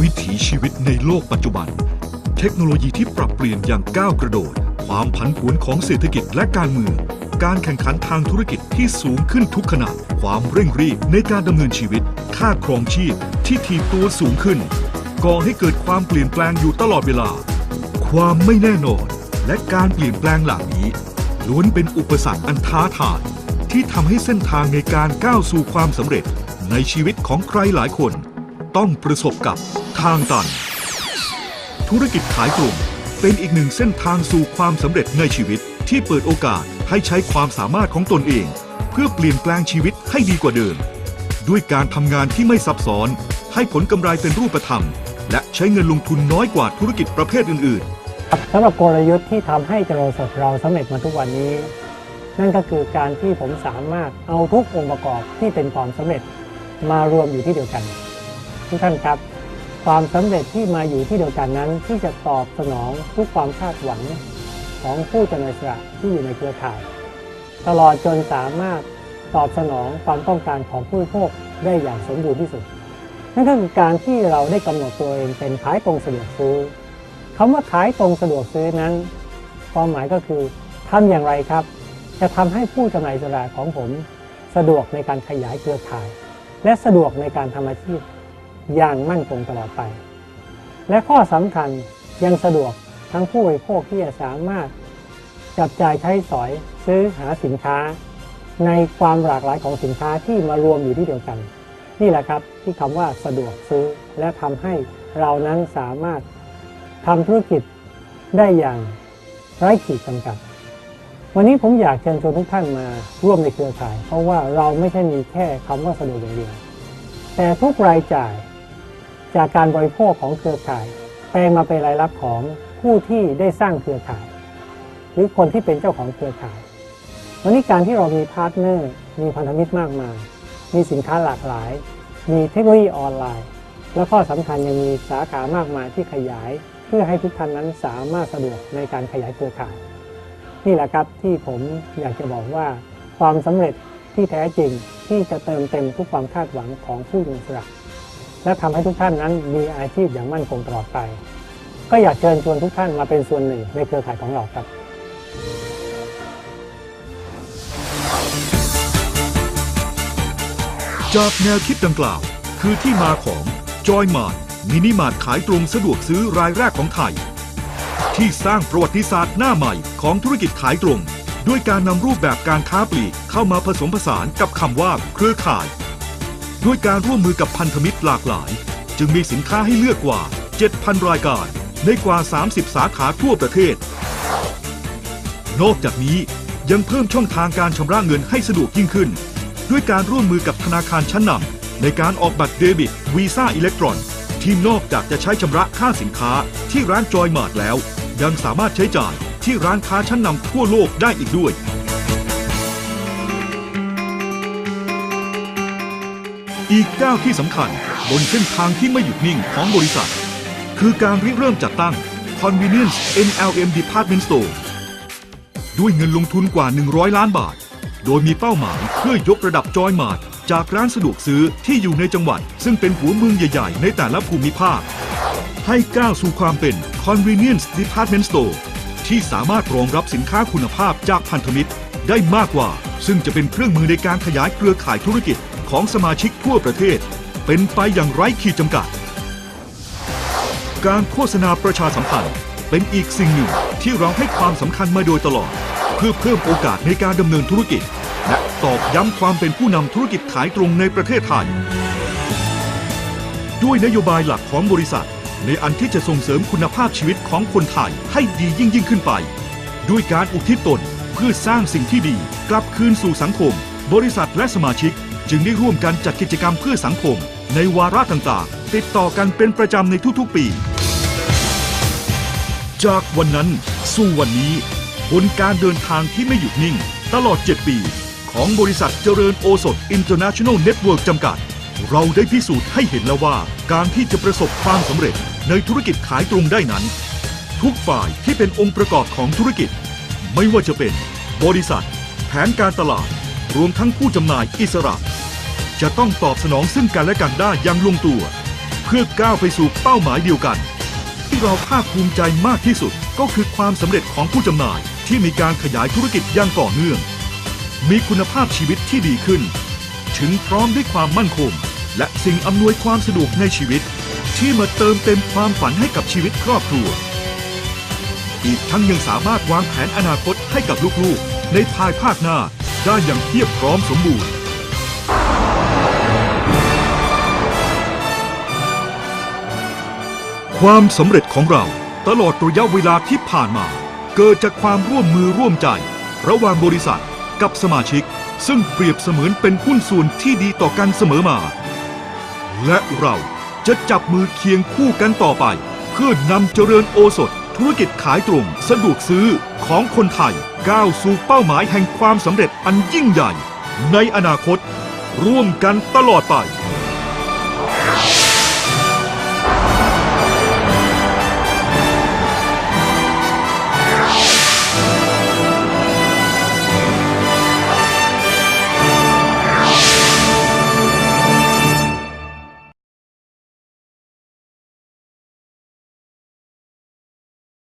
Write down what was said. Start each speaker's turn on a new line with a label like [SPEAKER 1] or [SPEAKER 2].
[SPEAKER 1] วิถีชีวิตในโลกปัจจุบัน เทคโนโลยีที่ปรับเปลี่ยนอย่างก้าวกระโดด ความผันผวนของเศรษฐกิจและการเมือง การแข่งขันทางธุรกิจที่สูงขึ้นทุกขณะ ความเร่งรีบในการดำเนินชีวิต ค่าครองชีพที่ถีบตัวสูงขึ้น ก่อให้เกิดความเปลี่ยนแปลงอยู่ตลอดเวลา ความไม่แน่นอน และการเปลี่ยนแปลงเหล่านี้ล้วนเป็นอุปสรรคอันท้าทาย ที่ทำให้เส้นทางในการก้าวสู่ความสำเร็จในชีวิตของใครหลายคน ต้องประสบกับทางตัน ธุรกิจขายตรงเป็นอีกหนึ่งเส้นทางสู่ความสำเร็จในชีวิตที่เปิดโอกาสให้ใช้ความสามารถของตนเอง เพื่อเปลี่ยนแปลงชีวิตให้ดีกว่าเดิม ด้วยการทำงานที่ไม่ซับซ้อน ให้ผลกำไรเป็นรูปธรรม และใช้เงินลงทุนน้อยกว่าธุรกิจประเภทอื่น ๆ
[SPEAKER 2] สำหรับกลยุทธ์ที่ทำให้เจริญสดเราสำเร็จมาทุกวันนี้ นั่นก็คือการที่ผมสามารถเอาทุกองค์ประกอบที่เป็นความสำเร็จมารวมอยู่ที่เดียวกัน ทุกท่านครับ ความสำเร็จที่มาอยู่ที่เดียวกันนั้น ที่จะตอบสนองทุกความคาดหวังของผู้จำหน่ายอิสระที่อยู่ในเครือข่าย ตลอดจนสามารถตอบสนองความต้องการของผู้บริโภคได้อย่างสมบูรณ์ที่สุด นั่นก็คือการที่เราได้กำหนดตัวเองเป็นขายตรงสะดวกซื้อคำว่าขายตรงสะดวกซื้อนั้น ความหมายก็คือทำอย่างไรครับ จะทำให้ผู้จำหน่ายอิสระของผม สะดวกในการขยายเครือข่าย และสะดวกในการทำอาชีพ อย่างมั่นคงตลอดไป และข้อสำคัญยังสะดวกทั้งผู้บริโภคที่จะสามารถ จับจ่ายใช้สอยซื้อหาสินค้า ในความหลากหลายของสินค้าที่มารวมอยู่ที่เดียวกัน นี่แหละครับที่คำว่าสะดวกซื้อและทำให้เรานั้นสามารถทำธุรกิจได้อย่างไร้ขีดจำกัด วันนี้ผมอยากเชิญชวนทุกท่านมาร่วมในเครือข่าย เพราะว่าเราไม่ใช่มีแค่คำว่าสะดวกอย่างเดียว แต่ทุกรายจ่ายจากการบริโภคของเครือข่าย แปลงมาเป็นรายรับของผู้ที่ได้สร้างเครือข่าย หรือคนที่เป็นเจ้าของเครือข่าย วันนี้การที่เรามีพาร์ทเนอร์มีพันธมิตรมากมาย มีสินค้าหลากหลาย มีเทคโนโลยีออนไลน์ และข้อสำคัญยังมีสาขามากมายที่ขยาย เพื่อให้ทุกท่านนั้นสามารถสะดวกในการขยายเครือข่าย นี่แหละครับที่ผมอยากจะบอกว่า ความสำเร็จที่แท้จริงที่จะเติมเต็มทุกความคาดหวังของผู้ลงสรและทำให้ทุกท่านนั้นมีอาชีพอย่างมั่นคงตลอดไป ก็อยากเชิญชวนทุกท่านมาเป็นส่วนหนึ่งในเครือข่ายของเราครับ
[SPEAKER 1] จากแนวคิดดังกล่าว คือที่มาของจอยมาร์ทมินิมาร์ทขายตรงสะดวกซื้อรายแรกของไทย ที่สร้างประวัติศาสตร์หน้าใหม่ของธุรกิจขายตรง ด้วยการนำรูปแบบการค้าปลีกเข้ามาผสมผสานกับคำว่าเครือข่าย ด้วยการร่วมมือกับพันธมิตรหลากหลาย จึงมีสินค้าให้เลือกกว่า 7,000 รายการ ในกว่า 30 สาขาทั่วประเทศ นอกจากนี้ยังเพิ่มช่องทางการชำระเงินให้สะดวกยิ่งขึ้น ด้วยการร่วมมือกับธนาคารชั้นนำในการออกบัตรเดบิตวีซ่าอิเล็กตรอนที่นอกจากจะใช้ชำระค่าสินค้าที่ร้านจอยมาร์ทแล้ว ยังสามารถใช้จ่ายที่ร้านค้าชั้นนำทั่วโลกได้อีกด้วย อีกก้าวที่สำคัญบนเส้นทางที่ไม่หยุดนิ่งของบริษัท คือการริเริ่มจัดตั้ง Convenience MLM Department Store ด้วยเงินลงทุนกว่า 100 ล้านบาท โดยมีเป้าหมายเพื่อยกระดับจอยมาร์ทจากร้านสะดวกซื้อที่อยู่ในจังหวัด ซึ่งเป็นหัวเมืองใหญ่ ๆ ในแต่ละภูมิภาค ให้ก้าวสู่ความเป็น Convenience Department Store ที่สามารถรองรับสินค้าคุณภาพจากพันธมิตร ได้มากกว่า ซึ่งจะเป็นเครื่องมือในการขยายเครือข่ายธุรกิจของสมาชิกทั่วประเทศ เป็นไปอย่างไร้ขีดจำกัด การโฆษณาประชาสัมพันธ์ เป็นอีกสิ่งหนึ่งที่เราให้ความสำคัญมาโดยตลอด เพื่อเพิ่มโอกาสในการดำเนินธุรกิจ และตอกย้ำความเป็นผู้นำธุรกิจขายตรงในประเทศไทย ด้วยนโยบายหลักของบริษัท ในอันที่จะส่งเสริมคุณภาพชีวิตของคนไทยให้ดียิ่งยิ่งขึ้นไป ด้วยการอุทิศตนเพื่อสร้างสิ่งที่ดี กลับคืนสู่สังคม บริษัทและสมาชิก จึงได้ร่วมกันจัดกิจกรรมเพื่อสังคม ในวาระต่างๆ ติดต่อกันเป็นประจำในทุกๆปี จากวันนั้นสู่วันนี้บนการเดินทางที่ไม่หยุดนิ่ง ตลอด 7 ปี ของบริษัทเจริญโอสถ International Network จำกัด เราได้พิสูจน์ให้เห็นแล้วว่า การที่จะประสบความสำเร็จ ในธุรกิจขายตรงได้นั้น ทุกฝ่ายที่เป็นองค์ประกอบของธุรกิจ ไม่ว่าจะเป็น บริษัท แผนการตลาด รวมทั้งผู้จำหน่ายอิสระ จะต้องตอบสนองซึ่งกันและกันได้อย่างลงตัว เพื่อก้าวไปสู่เป้าหมายเดียวกัน ที่เราภาคภูมิใจมากที่สุดก็คือความสำเร็จของผู้จำหน่ายที่มีการขยายธุรกิจอย่างต่อเนื่อง มีคุณภาพชีวิตที่ดีขึ้น ถึงพร้อมด้วยความมั่นคง และสิ่งอำนวยความสะดวกในชีวิต ที่มาเติมเต็มความฝันให้กับชีวิตครอบครัว อีกทั้งยังสามารถวางแผนอนาคตให้กับลูกๆ ในภายภาคหน้าได้อย่างเพียบพร้อมสมบูรณ์ ความสำเร็จของเราตลอดระยะเวลาที่ผ่านมา เกิดจากความร่วมมือร่วมใจ ระหว่างบริษัทกับสมาชิก ซึ่งเปรียบเสมือนเป็นหุ้นส่วนที่ดีต่อกันเสมอมา และเรา จะจับมือเคียงคู่กันต่อไป เพื่อนำเจริญโอสถ ธุรกิจขายตรง สะดวกซื้อของคนไทย ก้าวสู่เป้าหมายแห่งความสำเร็จอันยิ่งใหญ่ ในอนาคต ร่วมกันตลอดไป